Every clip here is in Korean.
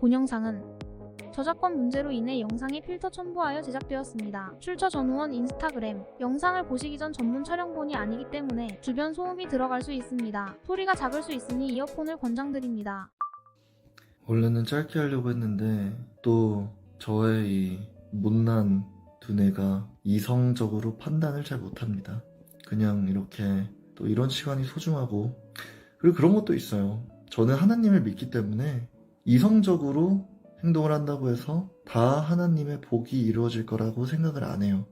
본 영상은 저작권 문제로 인해 영상이 필터 첨부하여 제작되었습니다. 출처 전후원 인스타그램 영상을 보시기 전 전문 촬영본이 아니기 때문에 주변 소음이 들어갈 수 있습니다. 소리가 작을 수 있으니 이어폰을 권장드립니다. 원래는 짧게 하려고 했는데 또 저의 이 못난 두뇌가 이성적으로 판단을 잘 못합니다. 그냥 이렇게 또 이런 시간이 소중하고 그리고 그런 것도 있어요. 저는 하나님을 믿기 때문에 이성적으로 행동을 한다고 해서 다 하나님의 복이 이루어질 거라고 생각을 안 해요.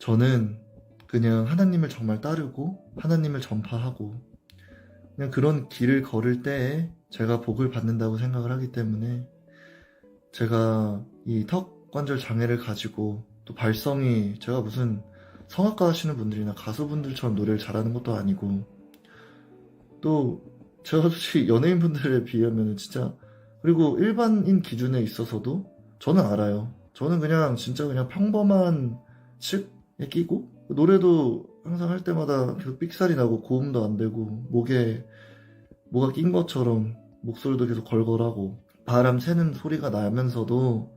저는 그냥 하나님을 정말 따르고 하나님을 전파하고 그냥 그런 길을 걸을 때에 제가 복을 받는다고 생각을 하기 때문에 제가 이 턱 관절 장애를 가지고 또 발성이 제가 무슨 성악가 하시는 분들이나 가수분들처럼 노래를 잘하는 것도 아니고 또 제가 솔직히 연예인분들에 비하면 진짜 그리고 일반인 기준에 있어서도 저는 알아요. 저는 그냥 진짜 그냥 평범한 측에 끼고 노래도 항상 할 때마다 계속 삑살이 나고 고음도 안 되고 목에 뭐가 낀 것처럼 목소리도 계속 걸걸하고 바람 새는 소리가 나면서도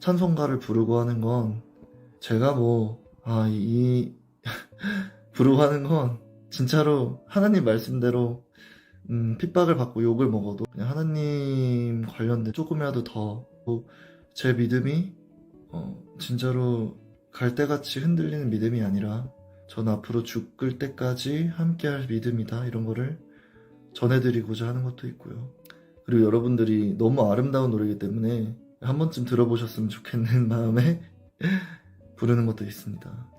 찬송가를 부르고 하는 건 제가 뭐, 아, 이, 부르고 하는 건 진짜로 하나님 말씀대로 음, 핍박을 받고 욕을 먹어도 그냥 하나님 관련된 조금이라도 더 제 믿음이 어, 진짜로 갈대같이 흔들리는 믿음이 아니라 전 앞으로 죽을 때까지 함께할 믿음이다 이런 거를 전해드리고자 하는 것도 있고요. 그리고 여러분들이 너무 아름다운 노래이기 때문에 한 번쯤 들어보셨으면 좋겠는 마음에 부르는 것도 있습니다.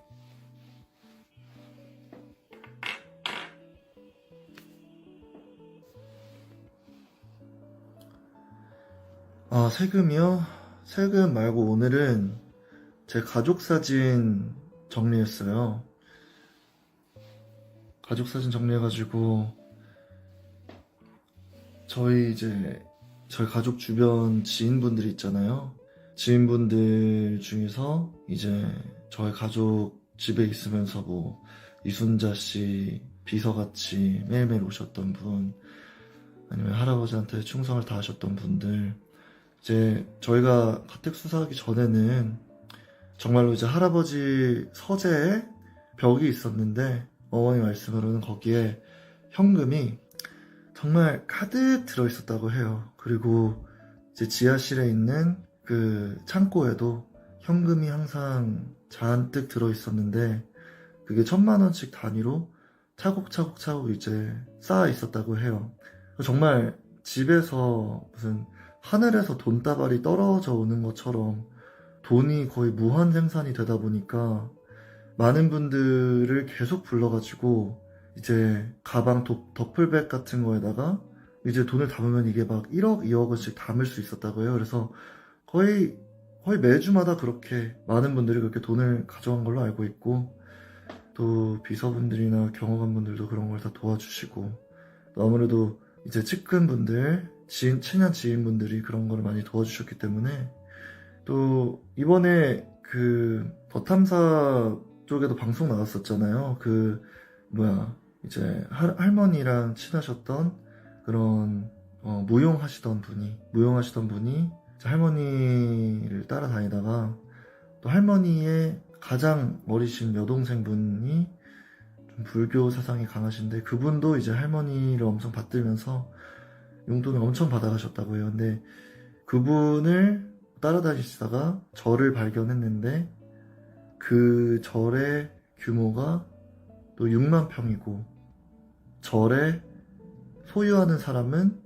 아, 세금이요? 세금 말고 오늘은 제 가족 사진 정리했어요. 가족 사진 정리해가지고 저희 이제 저희 가족 주변 지인분들이 있잖아요. 지인분들 중에서 이제 저희 가족 집에 있으면서 뭐 이순자 씨 비서같이 매일매일 오셨던 분 아니면 할아버지한테 충성을 다하셨던 분들 이제 저희가 가택 수사하기 전에는 정말로 이제 할아버지 서재에 벽이 있었는데 어머니 말씀으로는 거기에 현금이 정말 가득 들어 있었다고 해요. 그리고 이제 지하실에 있는 그 창고에도 현금이 항상 잔뜩 들어 있었는데 그게 천만 원씩 단위로 차곡차곡 차곡 이제 쌓아 있었다고 해요. 정말 집에서 무슨 하늘에서 돈다발이 떨어져 오는 것처럼 돈이 거의 무한 생산이 되다 보니까 많은 분들을 계속 불러가지고 이제 가방 도- 더플백 같은 거에다가 이제 돈을 담으면 이게 막 1억, 2억 원씩 담을 수 있었다고 해요. 그래서 거의 거의 매주마다 그렇게 많은 분들이 그렇게 돈을 가져간 걸로 알고 있고 또 비서분들이나 경호관분들도 그런 걸 다 도와주시고 또 아무래도 이제 측근분들, 지인, 친한 지인분들이 그런 걸 많이 도와주셨기 때문에 또 이번에 그 더탐사 쪽에도 방송 나왔었잖아요. 그 뭐야 이제 할, 할머니랑 친하셨던 그런 어, 무용하시던 분이 무용하시던 분이 할머니를 따라다니다가 또 할머니의 가장 어리신 여동생 분이 좀 불교 사상이 강하신데 그분도 이제 할머니를 엄청 받들면서 용돈을 엄청 받아가셨다고 해요. 근데 그분을 따라다니시다가 절을 발견했는데 그 절의 규모가 또 6만 평이고 절에 소유하는 사람은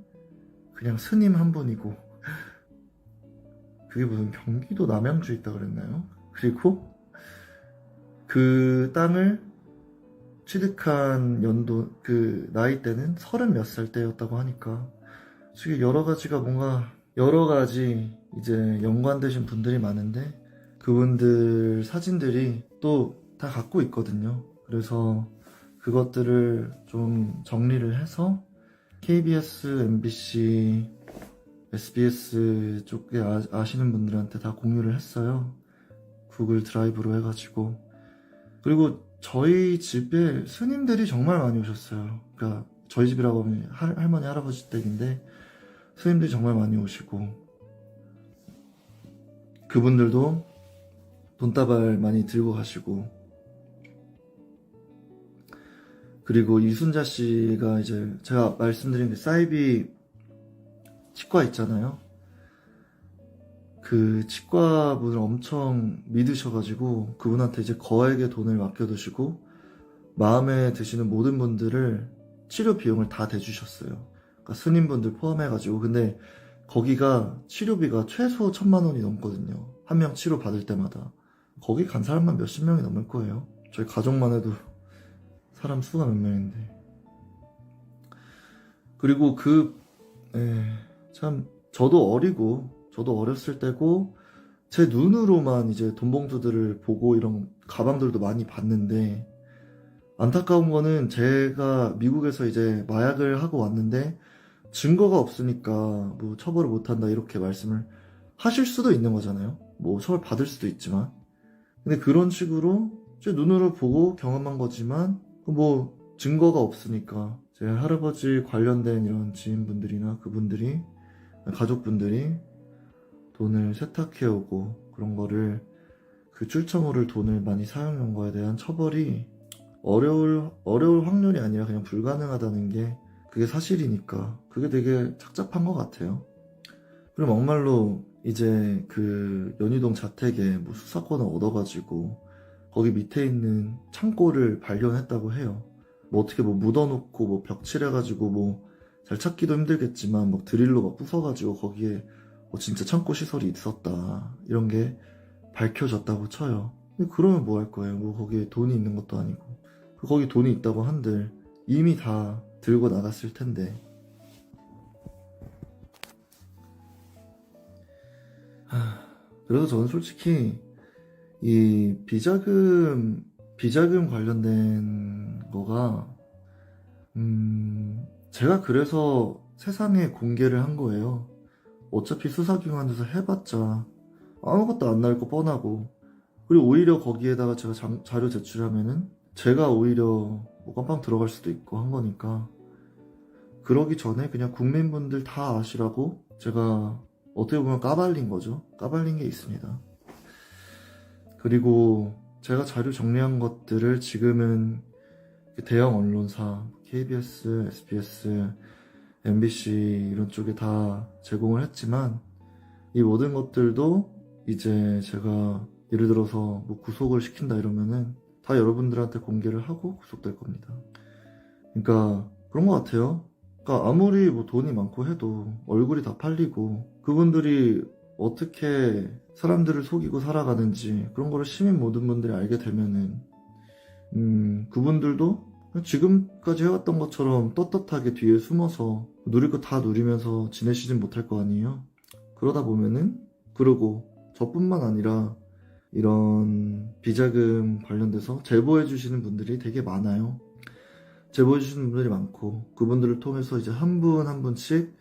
그냥 스님 한 분이고 그게 무슨 경기도 남양주에 있다 그랬나요? 그리고 그 땅을 취득한 연도 그 나이 때는 서른 몇 살 때였다고 하니까 솔직히 여러 가지가 뭔가 여러 가지 이제 연관되신 분들이 많은데 그분들 사진들이 또 다 갖고 있거든요. 그래서 그것들을 좀 정리를 해서 KBS, MBC, SBS 쪽에 아, 아시는 분들한테 다 공유를 했어요. 구글 드라이브로 해가지고. 그리고 저희 집에 스님들이 정말 많이 오셨어요. 그러니까 저희 집이라고 하면 할, 할머니, 할아버지 댁인데 스님들이 정말 많이 오시고 그분들도 돈다발 많이 들고 가시고 그리고 이순자 씨가 이제 제가 말씀드린 그 사이비 치과 있잖아요. 그 치과 분을 엄청 믿으셔가지고 그분한테 이제 거액의 돈을 맡겨두시고 마음에 드시는 모든 분들을 치료 비용을 다 대주셨어요. 그러니까 스님분들 포함해가지고 근데 거기가 치료비가 최소 천만 원이 넘거든요. 한 명 치료 받을 때마다 거기 간 사람만 몇십 명이 넘을 거예요. 저희 가족만 해도 사람 수가 몇 명인데 그리고 그 에, 참 저도 어리고 저도 어렸을 때고 제 눈으로만 이제 돈봉투들을 보고 이런 가방들도 많이 봤는데 안타까운 거는 제가 미국에서 이제 마약을 하고 왔는데 증거가 없으니까 뭐 처벌을 못한다 이렇게 말씀을 하실 수도 있는 거잖아요. 뭐 처벌 받을 수도 있지만 근데 그런 식으로 제 눈으로 보고 경험한 거지만 뭐 증거가 없으니까 제 할아버지 관련된 이런 지인분들이나 그분들이 가족분들이 돈을 세탁해오고 그런 거를 그 출처모를 돈을 많이 사용한 거에 대한 처벌이 어려울 어려울 확률이 아니라 그냥 불가능하다는 게 그게 사실이니까 그게 되게 착잡한 것 같아요. 그리고 막말로 이제 그 연희동 자택에 뭐 수사권을 얻어가지고 거기 밑에 있는 창고를 발견했다고 해요. 뭐 어떻게 뭐 묻어놓고 뭐 벽칠해가지고 뭐 잘 찾기도 힘들겠지만 막 드릴로 막 부숴가지고 거기에 뭐 진짜 창고 시설이 있었다 이런 게 밝혀졌다고 쳐요. 그러면 뭐 할 거예요? 뭐 거기에 돈이 있는 것도 아니고 거기 돈이 있다고 한들 이미 다 들고 나갔을 텐데 하, 그래서 저는 솔직히 이 비자금 비자금 관련된 거가 음 제가 그래서 세상에 공개를 한 거예요. 어차피 수사기관에서 해봤자 아무것도 안 나올 거 뻔하고 그리고 오히려 거기에다가 제가 장- 자료 제출하면은 제가 오히려 뭐 깜빵 들어갈 수도 있고 한 거니까 그러기 전에 그냥 국민분들 다 아시라고 제가 어떻게 보면 까발린 거죠. 까발린 게 있습니다. 그리고 제가 자료 정리한 것들을 지금은 대형 언론사, KBS, SBS, MBC 이런 쪽에 다 제공을 했지만 이 모든 것들도 이제 제가 예를 들어서 뭐 구속을 시킨다 이러면은 다 여러분들한테 공개를 하고 구속될 겁니다. 그러니까 그런 것 같아요. 그러니까 아무리 뭐 돈이 많고 해도 얼굴이 다 팔리고 그분들이 어떻게 사람들을 속이고 살아가는지 그런 거를 시민 모든 분들이 알게 되면은 음 그분들도 지금까지 해왔던 것처럼 떳떳하게 뒤에 숨어서 누릴 거 다 누리면서 지내시진 못할 거 아니에요. 그러다 보면은 그러고 저뿐만 아니라 이런 비자금 관련돼서 제보해 주시는 분들이 되게 많아요. 제보해 주시는 분들이 많고 그분들을 통해서 이제 한 분 한 분씩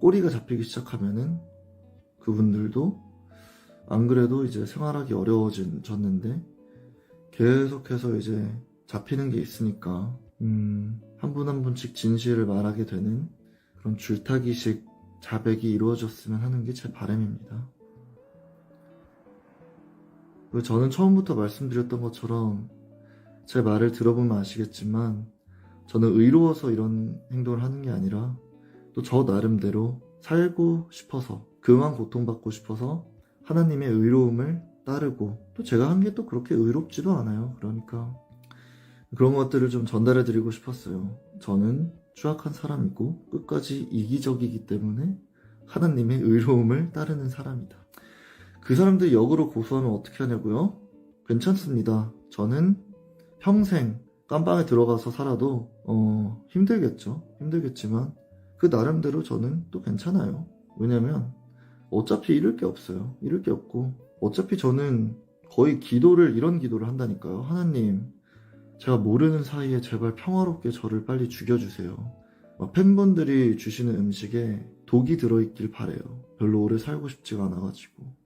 꼬리가 잡히기 시작하면은 그분들도 안 그래도 이제 생활하기 어려워졌는데 계속해서 이제 잡히는 게 있으니까 음, 한 분 한 분씩 진실을 말하게 되는 그런 줄타기식 자백이 이루어졌으면 하는 게 제 바람입니다. 저는 처음부터 말씀드렸던 것처럼 제 말을 들어보면 아시겠지만 저는 의로워서 이런 행동을 하는 게 아니라 또 저 나름대로 살고 싶어서 그만 고통받고 싶어서 하나님의 의로움을 따르고 또 제가 한 게 또 그렇게 의롭지도 않아요. 그러니까 그런 것들을 좀 전달해 드리고 싶었어요. 저는 추악한 사람이고 끝까지 이기적이기 때문에 하나님의 의로움을 따르는 사람이다. 그 사람들이 역으로 고소하면 어떻게 하냐고요? 괜찮습니다. 저는 평생 깜방에 들어가서 살아도 어, 힘들겠죠. 힘들겠지만 그 나름대로 저는 또 괜찮아요. 왜냐면 어차피 잃을 게 없어요. 잃을 게 없고 어차피 저는 거의 기도를 이런 기도를 한다니까요. 하나님 제가 모르는 사이에 제발 평화롭게 저를 빨리 죽여주세요. 막 팬분들이 주시는 음식에 독이 들어있길 바래요. 별로 오래 살고 싶지가 않아가지고.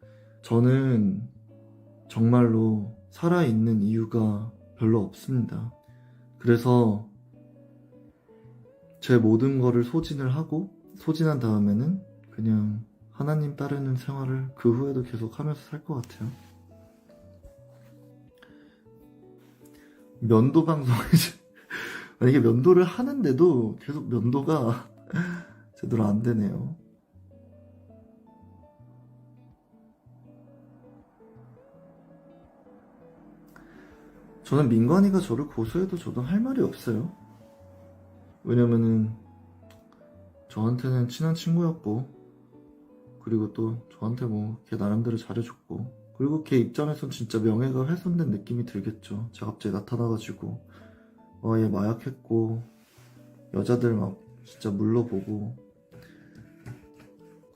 저는 정말로 살아있는 이유가 별로 없습니다. 그래서 제 모든 거를 소진을 하고 소진한 다음에는 그냥 하나님 따르는 생활을 그 후에도 계속 하면서 살 것 같아요. 면도 방송을 이게 면도를 하는데도 계속 면도가 제대로 안 되네요. 저는 민관이가 저를 고소해도 저도 할 말이 없어요. 왜냐면은 저한테는 친한 친구였고 그리고 또 저한테 뭐 걔 나름대로 잘해줬고 그리고 걔 입장에선 진짜 명예가 훼손된 느낌이 들겠죠. 제가 갑자기 나타나가지고 와얘 마약했고 여자들 막 진짜 물러보고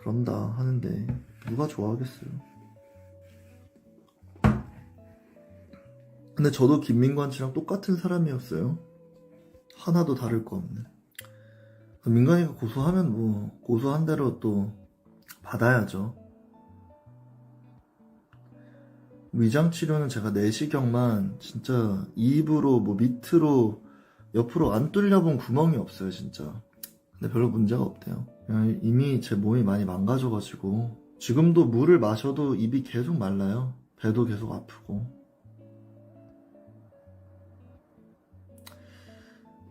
그런다 하는데 누가 좋아하겠어요. 근데 저도 김민관 씨랑 똑같은 사람이었어요. 하나도 다를 거 없는. 민관이가 고소하면 뭐 고소한 대로 또 받아야죠. 위장 치료는 제가 내시경만 진짜 입으로 뭐 밑으로 옆으로 안 뚫려본 구멍이 없어요, 진짜. 근데 별로 문제가 없대요. 이미 제 몸이 많이 망가져가지고 지금도 물을 마셔도 입이 계속 말라요. 배도 계속 아프고.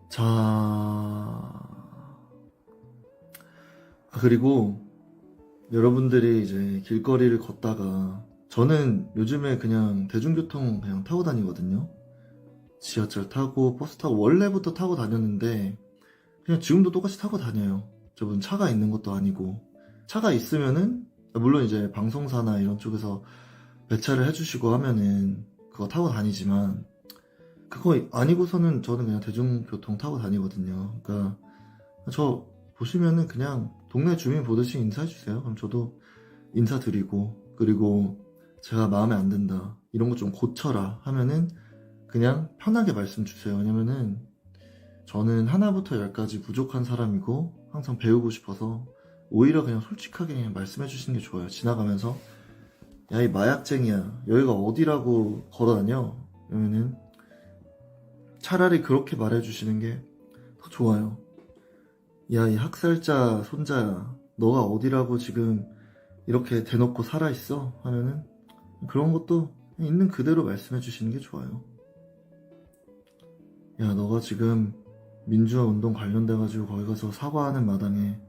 자, 아, 그리고 여러분들이 이제 길거리를 걷다가 저는 요즘에 그냥 대중교통 그냥 타고 다니거든요. 지하철 타고 버스 타고 원래부터 타고 다녔는데 그냥 지금도 똑같이 타고 다녀요. 저분 차가 있는 것도 아니고 차가 있으면은 물론 이제 방송사나 이런 쪽에서 배차를 해주시고 하면은 그거 타고 다니지만 그거 아니고서는 저는 그냥 대중교통 타고 다니거든요. 그러니까 저 보시면은 그냥 동네 주민 보듯이 인사해주세요. 그럼 저도 인사드리고 그리고 제가 마음에 안 든다 이런 거 좀 고쳐라 하면은 그냥 편하게 말씀 주세요. 왜냐면은 저는 하나부터 열까지 부족한 사람이고 항상 배우고 싶어서 오히려 그냥 솔직하게 그냥 말씀해 주시는 게 좋아요. 지나가면서 야 이 마약쟁이야 여기가 어디라고 걸어다녀 이러면은 차라리 그렇게 말해 주시는 게 더 좋아요. 야 이 학살자 손자야 너가 어디라고 지금 이렇게 대놓고 살아있어 하면은 그런 것도 있는 그대로 말씀해 주시는 게 좋아요. 야, 너가 지금 민주화 운동 관련돼가지고 거기 가서 사과하는 마당에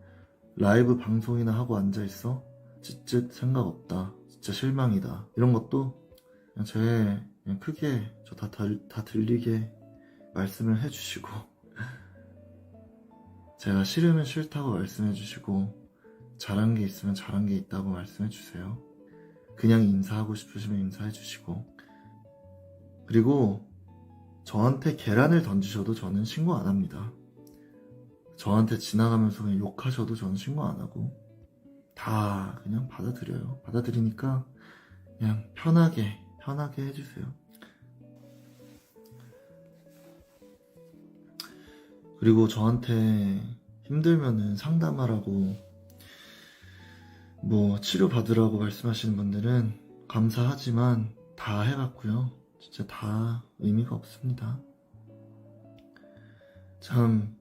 라이브 방송이나 하고 앉아있어? 찌쯧 생각 없다. 진짜 실망이다. 이런 것도 그냥 제 크게 저 다 다 들리게 말씀을 해주시고 제가 싫으면 싫다고 말씀해 주시고 잘한 게 있으면 잘한 게 있다고 말씀해 주세요. 그냥 인사하고 싶으시면 인사해 주시고 그리고 저한테 계란을 던지셔도 저는 신고 안 합니다. 저한테 지나가면서 그냥 욕하셔도 저는 신고 안 하고 다 그냥 받아들여요. 받아들이니까 그냥 편하게 편하게 해주세요. 그리고 저한테 힘들면은 상담하라고 뭐 치료 받으라고 말씀하시는 분들은 감사하지만 다 해봤고요. 진짜 다 의미가 없습니다. 참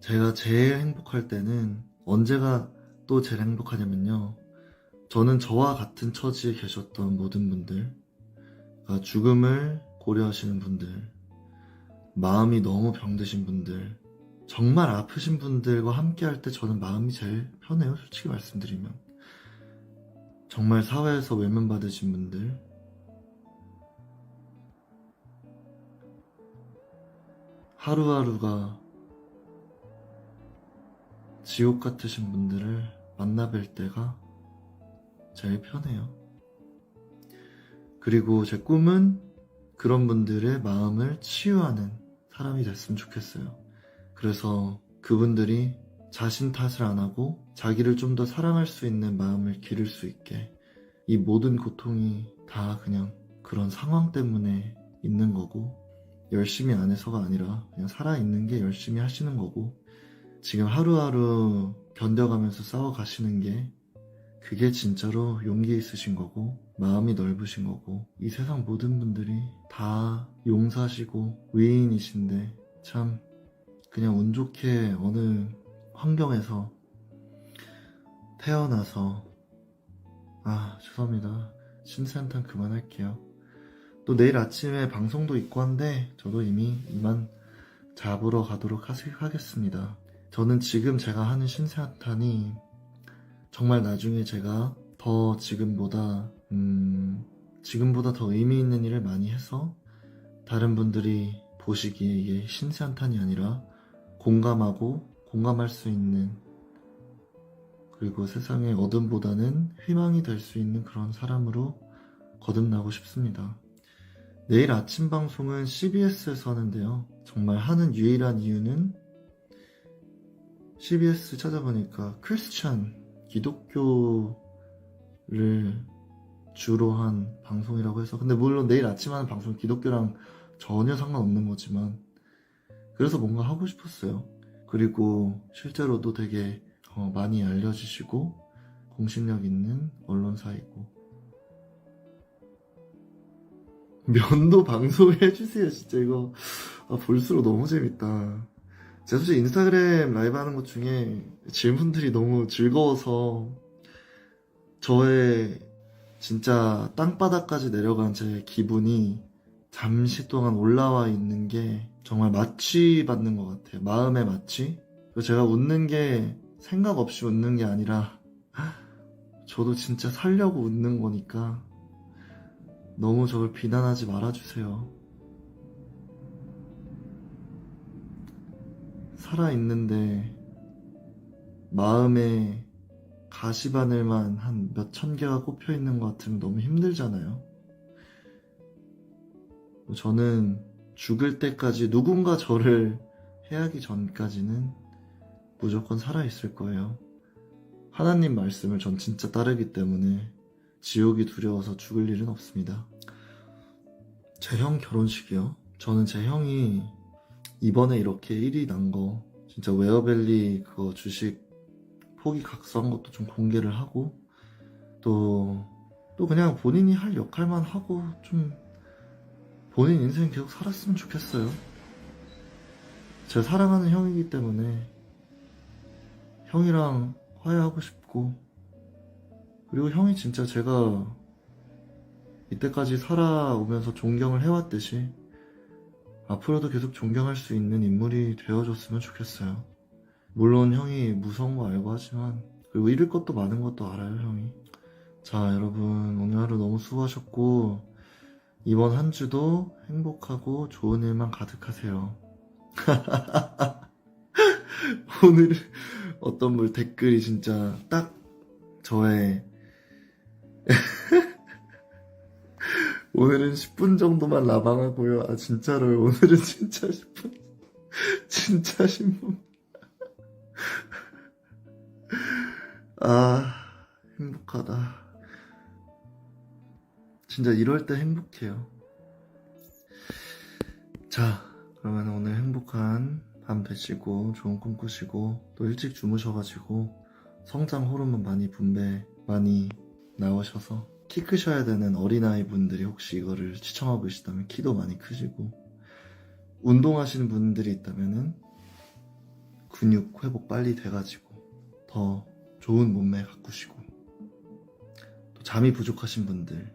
제가 제일 행복할 때는 언제가 또 제일 행복하냐면요. 저는 저와 같은 처지에 계셨던 모든 분들, 죽음을 고려하시는 분들, 마음이 너무 병드신 분들, 정말 아프신 분들과 함께 할 때 저는 마음이 제일 편해요, 솔직히 말씀드리면. 정말 사회에서 외면받으신 분들, 하루하루가 지옥 같으신 분들을 만나 뵐 때가 제일 편해요. 그리고 제 꿈은 그런 분들의 마음을 치유하는 사람이 됐으면 좋겠어요. 그래서 그분들이 자신 탓을 안 하고 자기를 좀 더 사랑할 수 있는 마음을 기를 수 있게 이 모든 고통이 다 그냥 그런 상황 때문에 있는 거고 열심히 안 해서가 아니라 그냥 살아있는 게 열심히 하시는 거고 지금 하루하루 견뎌가면서 싸워가시는 게 그게 진짜로 용기 있으신 거고 마음이 넓으신 거고 이 세상 모든 분들이 다 용사시고 위인이신데 참 그냥 운 좋게 어느 환경에서 태어나서 아 죄송합니다. 신세한탄 그만할게요. 또 내일 아침에 방송도 있고 한데 저도 이미 이만 잡으러 가도록 하겠습니다. 저는 지금 제가 하는 신세한탄이 정말 나중에 제가 더 지금보다 음 지금보다 더 의미 있는 일을 많이 해서 다른 분들이 보시기에 이게 신세한탄이 아니라 공감하고 공감할 수 있는 그리고 세상의 어둠보다는 희망이 될 수 있는 그런 사람으로 거듭나고 싶습니다. 내일 아침 방송은 CBS에서 하는데요. 정말 하는 유일한 이유는 CBS 찾아보니까 크리스찬 기독교를 주로 한 방송이라고 해서 근데 물론 내일 아침 하는 방송은 기독교랑 전혀 상관없는 거지만 그래서 뭔가 하고 싶었어요. 그리고 실제로도 되게 어, 많이 알려주시고 공신력 있는 언론사이고. 면도 방송을 해주세요 진짜 이거. 아, 볼수록 너무 재밌다 제가 솔직히 인스타그램 라이브 하는 것 중에 질문들이 너무 즐거워서 저의 진짜 땅바닥까지 내려간 제 기분이 잠시 동안 올라와 있는 게 정말 마취 받는 것 같아요. 마음의 마취. 그리고 제가 웃는 게 생각 없이 웃는 게 아니라 저도 진짜 살려고 웃는 거니까 너무 저를 비난하지 말아주세요. 살아있는데 마음에 가시바늘만 한 몇 천 개가 꼽혀 있는 것 같으면 너무 힘들잖아요. 저는 죽을 때까지 누군가 저를 해하기 전까지는 무조건 살아있을 거예요. 하나님 말씀을 전 진짜 따르기 때문에 지옥이 두려워서 죽을 일은 없습니다. 제 형 결혼식이요? 저는 제 형이 이번에 이렇게 일이 난 거 진짜 웨어밸리 그거 주식 포기 각서한 것도 좀 공개를 하고 또, 또 그냥 본인이 할 역할만 하고 좀 본인 인생 계속 살았으면 좋겠어요. 제가 사랑하는 형이기 때문에 형이랑 화해하고 싶고 그리고 형이 진짜 제가 이때까지 살아오면서 존경을 해왔듯이 앞으로도 계속 존경할 수 있는 인물이 되어줬으면 좋겠어요. 물론 형이 무서운 거 알고 하지만 그리고 잃을 것도 많은 것도 알아요 형이. 자 여러분 오늘 하루 너무 수고하셨고 이번 한 주도 행복하고 좋은 일만 가득하세요. 오늘 어떤 분 댓글이 진짜 딱 저의 오늘은 10분 정도만 라방하고요. 아 진짜로요. 오늘은 진짜 10분 진짜 10분 아 행복하다. 진짜 이럴 때 행복해요. 자, 그러면 오늘 행복한 밤 되시고 좋은 꿈 꾸시고 또 일찍 주무셔가지고 성장 호르몬 많이 분배 많이 나오셔서 키 크셔야 되는 어린아이 분들이 혹시 이거를 시청하고 계시다면 키도 많이 크시고 운동하시는 분들이 있다면은 근육 회복 빨리 돼가지고 더 좋은 몸매 가꾸시고 또 잠이 부족하신 분들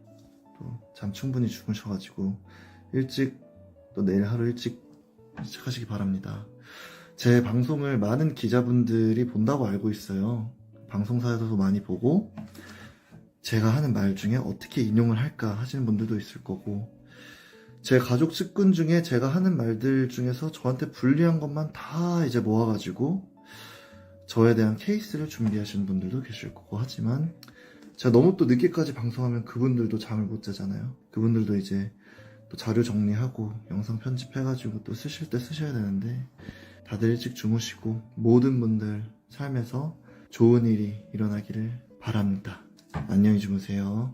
또 잠 충분히 주무셔가지고 일찍 또 내일 하루 일찍 시작하시기 바랍니다. 제 방송을 많은 기자분들이 본다고 알고 있어요. 방송사에서도 많이 보고 제가 하는 말 중에 어떻게 인용을 할까 하시는 분들도 있을 거고 제 가족 측근 중에 제가 하는 말들 중에서 저한테 불리한 것만 다 이제 모아가지고 저에 대한 케이스를 준비하시는 분들도 계실 거고 하지만 제가 너무 또 늦게까지 방송하면 그분들도 잠을 못 자잖아요. 그분들도 이제 또 자료 정리하고 영상 편집해가지고 또 쓰실 때 쓰셔야 되는데 다들 일찍 주무시고 모든 분들 삶에서 좋은 일이 일어나기를 바랍니다. 안녕히 주무세요.